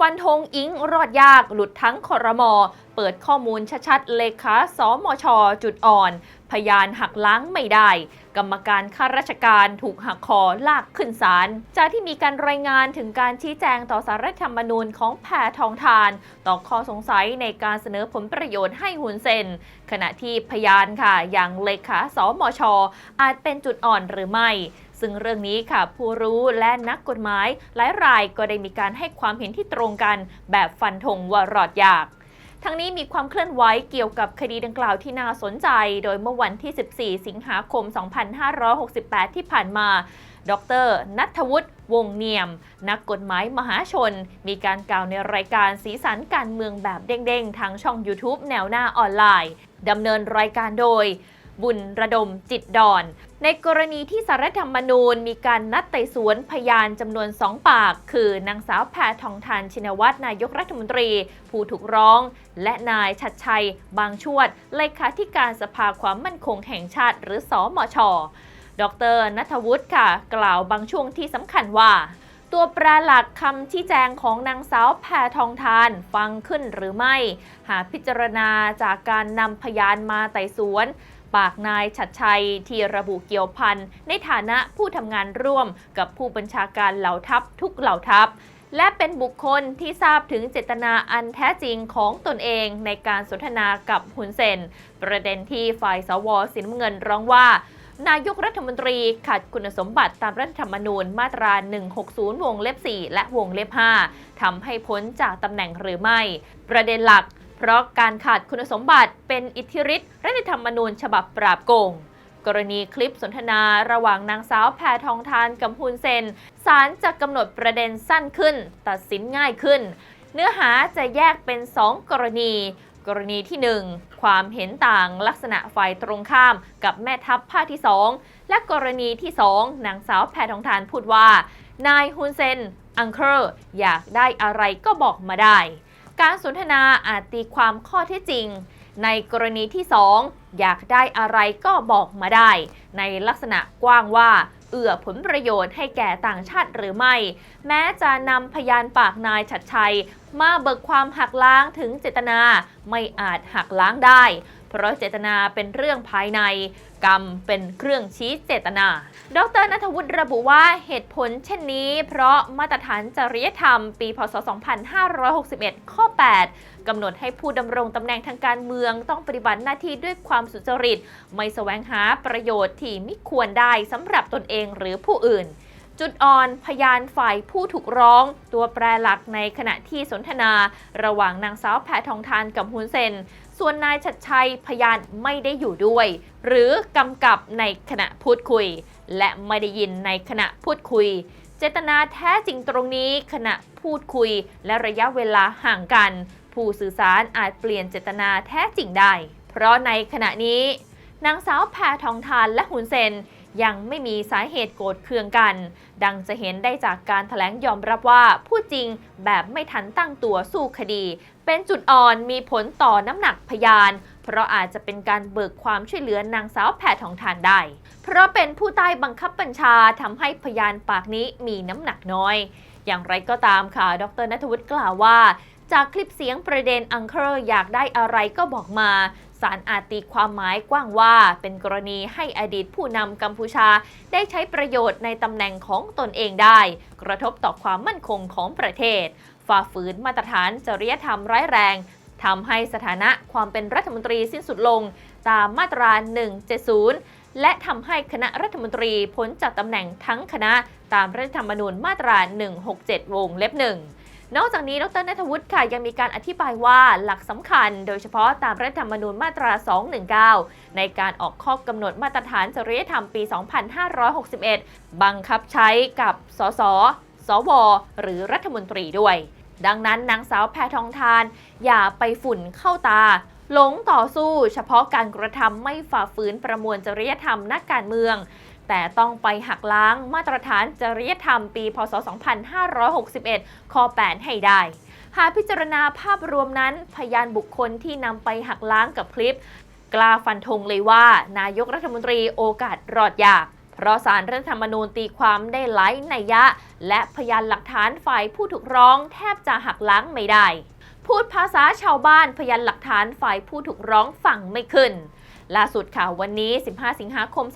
ฟันธงอิงรอดยากหลุดทั้งคอรมอ เปิดข้อมูลชัดๆ เลขาสมช จุดอ่อน พยานหักล้างไม่ได้ กรรมการข้าราชการถูกหักคอลากขึ้นศาลจากที่มีการรายงานถึงการชี้แจงต่อสารรัฐธรรมนูญของแพทองทาน ต่อข้อสงสัยในการเสนอผลประโยชน์ให้หุนเซนขณะที่พยานค่ะ อย่างเลขาสมช อาจเป็นจุดอ่อนหรือไม่ ซึ่งเรื่องนี้ค่ะผู้รู้และนักกฎหมาย หลายรายก็ได้มีการให้ความเห็นที่ตรงกัน แบบฟันธงว่ารอดยากทั้งนี้มีความเคลื่อนไหวเกี่ยวกับคดีดังกล่าวที่น่าสนใจ โดยเมื่อวันที่ 14 สิงหาคม 2568 ที่ผ่านมา ดรนัทวุฒิ วงเนียม นักกฎหมายมหาชน มีการกล่าวในรายการสีสันการเมืองแบบเด้งๆ ทางช่อง YouTube แนวหน้าออนไลน์ ดำเนินรายการโดย บุญระดมจิตดอน ในกรณีที่สารรัฐธรรมนูญมีการนัดไต่สวนพยานจำนวนสองปาก คือนางสาวแพทองทานชินวัตรนายกรัฐมนตรี ผู้ถูกร้อง และนายชัดชัย บางชวดเลขาธิการสภาความมั่นคงแห่งชาติ หรือสอมชดรนัทวุฒิค่ะ กล่าวบางช่วงที่สำคัญว่า ตัวแปรหลักคำชี้แจงของนางสาวแพทองทานฟังขึ้นหรือไม่ หากพิจารณาจากการนำพยานมาไต่สวน ปากนายชัดชัย ที่ระบุเกี่ยวพันในฐานะผู้ทำงานร่วมกับผู้บัญชาการเหล่าทัพทุกเหล่าทัพและเป็นบุคคลที่ทราบถึงเจตนาอันแท้จริงของตนเองในการสนทนากับฮุนเซน ประเด็นที่ฝ่ายสวสินเงินร้องว่า นายกรัฐมนตรีขัดคุณสมบัติตามรัฐธรรมนูญมาตรา 160 วงเล็บ 4 และวงเล็บ 5ทำให้พ้นจากตำแหน่งหรือไม่ ประเด็นหลัก เพราะการขาดคุณสมบัติเป็นอิทธิฤทธิรัฐธรรมนูญฉบับปราบโกง กรณีคลิปสนทนาระหว่างนางสาวแพทองทานกับฮุนเซนศาลจะกำหนดประเด็นสั้นขึ้น ตัดสินง่ายขึ้น เนื้อหาจะแยกเป็น 2 กรณี กรณีที่ 1 ความเห็นต่างลักษณะฝ่ายตรงข้ามกับแม่ทัพภาคที่ 2 และกรณีที่ 2 นางสาวแพทองทานพูดว่า นายฮุนเซนอังเคอร์อยากได้อะไรก็บอกมาได้ การสนทนาอาจตีความข้อเท็จจริง ในกรณีที่ 2 อยากได้อะไรก็บอกมาได้ ในลักษณะกว้างว่า เอื้อผลประโยชน์ให้แก่ต่างชาติหรือไม่ แม้จะนำพยานปากนายชัดชัย มาเบิกความหักล้างถึงเจตนา ไม่อาจหักล้างได้ เพราะเจตนาเป็นเรื่องภายใน กรรมเป็นเครื่องชี้เจตนา ดรนัทวุฒิระบุว่าเหตุผลเช่นนี้ เพราะมาตรฐานจริยธรรม ปี พศ 2561 ข้อ 8 กำหนดให้ผู้ดำรงตำแหน่งทางการเมืองต้องปฏิบัติหน้าที่ด้วยความสุจริต ไม่แสวงหาประโยชน์ที่มิควรได้สำหรับตนเองหรือผู้อื่นจุดอ่อนพยานฝ่ายผู้ถูกร้อง ตัวแปรหลักในขณะที่สนทนา ระหว่างนางสาวแพทองทานกับฮุนเซน ส่วนนายชัดชัยพยานไม่ได้อยู่ด้วย หรือกำกับในขณะพูดคุย และไม่ได้ยินในขณะพูดคุย เจตนาแท้จริงตรงนี้ขณะพูดคุย และระยะเวลาห่างกัน ผู้สื่อสารอาจเปลี่ยนเจตนาแท้จริงได้ เพราะในขณะนี้นางสาวแพทองทานและหุนเซน ยังไม่มีสาเหตุโกรธเคืองกัน ดังจะเห็นได้จากการถแถลงยอมรับว่าผู้จริงแบบไม่ทันตั้งตัวสู้คดี เป็นจุดอ่อนมีผลต่อน้ำหนักพยาน เพราะอาจจะเป็นการเบิกความช่วยเหลือนางสาวแพทองทานได้ เพราะเป็นผู้ใต้บังคับบัญชาทำให้พยานปากนี้มีน้ำหนักน้อย อย่างไรก็ตามค่ะ ดรนัทวุฒิกล่าวว่าจากคลิปเสียงประเด็นอังเคอร์อยากได้อะไรก็บอกมา สารอาจตีความหมายกว้างว่า เป็นกรณีให้อดีตผู้นำกัมพูชาได้ใช้ประโยชน์ในตำแหน่งของตนเองได้ กระทบต่อความมั่นคงของประเทศ ฝ่าฝืนมาตรฐานจริยธรรมร้ายแรงทำให้สถานะความเป็นรัฐมนตรีสิ้นสุดลงตามมาตรา 170 และทำให้คณะรัฐมนตรีพ้นจากตำแหน่งทั้งคณะตามรัฐธรรมนูญมาตรา 167 วงเล็บหนึ่ง นอกจากนี้ดรนัทวุฒิค่ะยังมีการอธิบายว่าหลักสำคัญ โดยเฉพาะตามรัฐธรรมนูญมาตรา 219 ในการออกข้อกำหนดมาตรฐานจริยธรรมปี 2561 บังคับใช้กับสสสว หรือรัฐมนตรีด้วย ดังนั้นนางสาวแพทองทาน อย่าไปฝุ่นเข้าตา หลงต่อสู้เฉพาะการกระทำไม่ฝ่าฝืนประมวลจริยธรรมนักการเมือง แต่ต้องไปหักล้างมาตรฐานจริยธรรมปี พศ 2561 ข้อ 8 ให้ได้ หากพิจารณาภาพรวมนั้น พยานบุคคลที่นำไปหักล้างกับคลิป กล้าฟันธงเลยว่า นายกรัฐมนตรีโอกาสรอดยาก เพราะสารรัฐธรรมนูญตีความได้หลายนัยยะ และพยานหลักฐานฝ่ายผู้ถูกร้องแทบจะหักล้างไม่ได้ พูดภาษาชาวบ้านพยานหลักฐานฝ่ายผู้ถูกร้องฟังไม่ขึ้น ล่าสุดค่ะวันนี้ 15 สิงหาคม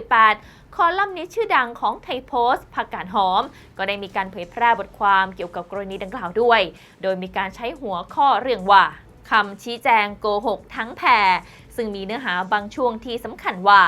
2568 คอลัมนิสต์ชื่อดังของไทยโพสต์ผักกาดหอม ก็ได้มีการเผยแพร่บทความเกี่ยวกับกรณีดังกล่าวด้วย โดยมีการใช้หัวข้อเรื่องว่าคำชี้แจงโกหกทั้งแผ่ซึ่งมีเนื้อหาบางช่วงที่สำคัญว่า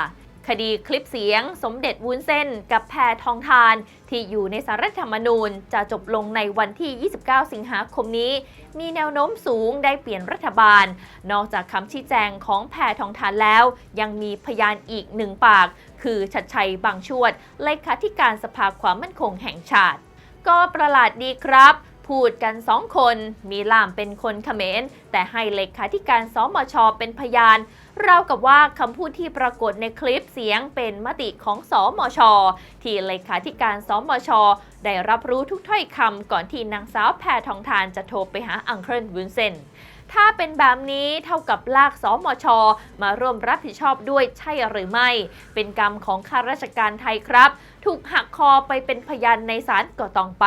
คดีคลิปเสียง สมเด็จวุ้นเส้น กับแพทองทาน ที่อยู่ในสารรัฐธรรมนูญ จะจบลงในวันที่ 29 สิงหาคมนี้ มีแนวโน้มสูงได้เปลี่ยนรัฐบาล นอกจากคำชี้แจงของแพทองทานแล้ว ยังมีพยานอีกหนึ่งปาก คือชัดชัยบางชวดเลขาธิการสภาความมั่นคงแห่งชาติ ก็ประหลาดดีครับพูดกันสองคน มีล่ามเป็นคนเขมร แต่ให้เลขาธิการสมชเป็นพยาน ราวกับว่าคำพูดที่ปรากฏในคลิปเสียงเป็นมติของสอมช ที่เลขาธิการสมช ได้รับรู้ทุกถ้อยคำก่อนที่นางสาวแพทองทานจะโทรไปหาอังเคิลวุนเซนถ้าเป็นแบบนี้เท่ากับลากสมช มาร่วมรับผิดชอบด้วยใช่หรือไม่ เป็นกรรมของข้าราชการไทยครับ ถูกหักคอไปเป็นพยานในศาลก็ต้องไป